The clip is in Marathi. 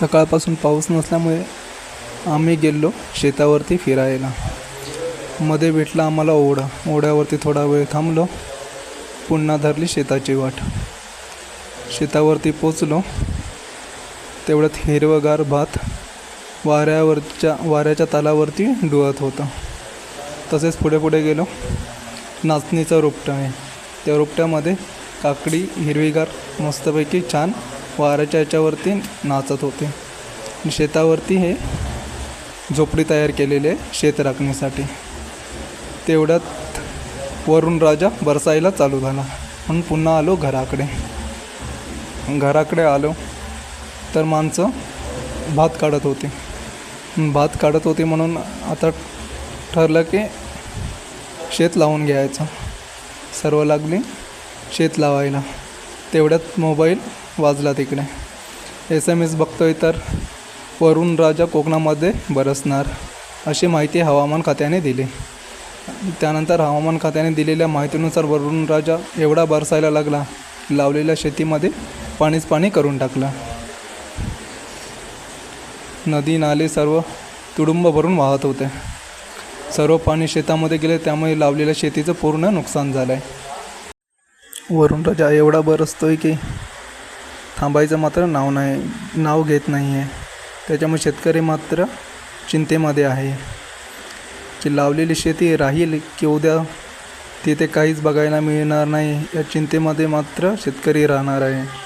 सकाळपासून पाऊस नसल्यामुळे आम्ही गेलो शेतावरती फिरायला. मध्ये भेटला आम्हाला ओढा. ओढ्यावरती थोडा वेळ थांबलो. पुन्हा धरली शेताची वाट. शेतावरती पोचलो. तेवढ्यात हिरवगार भात वाऱ्यावरच्या वाऱ्याच्या तालावरती डुळत होतं. तसेच पुढे पुढे गेलो. नाचणीचं रोपटं आहे. त्या रोपट्यामध्ये काकडी हिरवीगार मस्तपैकी छान वाऱ्याच्या याच्यावरती नाचत होते. शेतावरती हे झोपडी तयार केलेली आहे शेत राखण्यासाठी. तेवढ्यात वरून राजा बरसायला चालू झाला. म्हणून पुन्हा आलो घराकडे. घराकडे आलो तर माणसं भात काढत होती. भात काढत होती म्हणून आता ठरलं की शेत लावून घ्यायचं. सर्व लागली शेत लावायला. तेवढ्यात मोबाईल वाजला तिकडे. एस एम एस बघतोय तर वरुण राजा कोकणामध्ये बरसणार अशी माहिती हवामान खात्याने दिली. त्यानंतर हवामान खात्याने दिलेल्या माहितीनुसार वरुण राजा एवढा बरसायला लागला लावलेल्या शेतीमध्ये पाणीच पाणी करून टाकलं. नदी नाले सर्व तुडुंब भरून वाहत होते. सर्व पाणी शेतामध्ये गेले त्यामुळे लावलेल्या शेतीचं पूर्ण नुकसान झालं आहे वरुण राजा एवढा बरसतोय की थांबायचं मात्र नाव नाही नाव घेत नाही आहे त्याच्यामुळे शेतकरी मात्र चिंतेमध्ये आहे. की लावलेली शेती राहील की उद्या तिथे काहीच बघायला मिळणार नाही या चिंतेमध्ये मात्र शेतकरी राहणार आहे.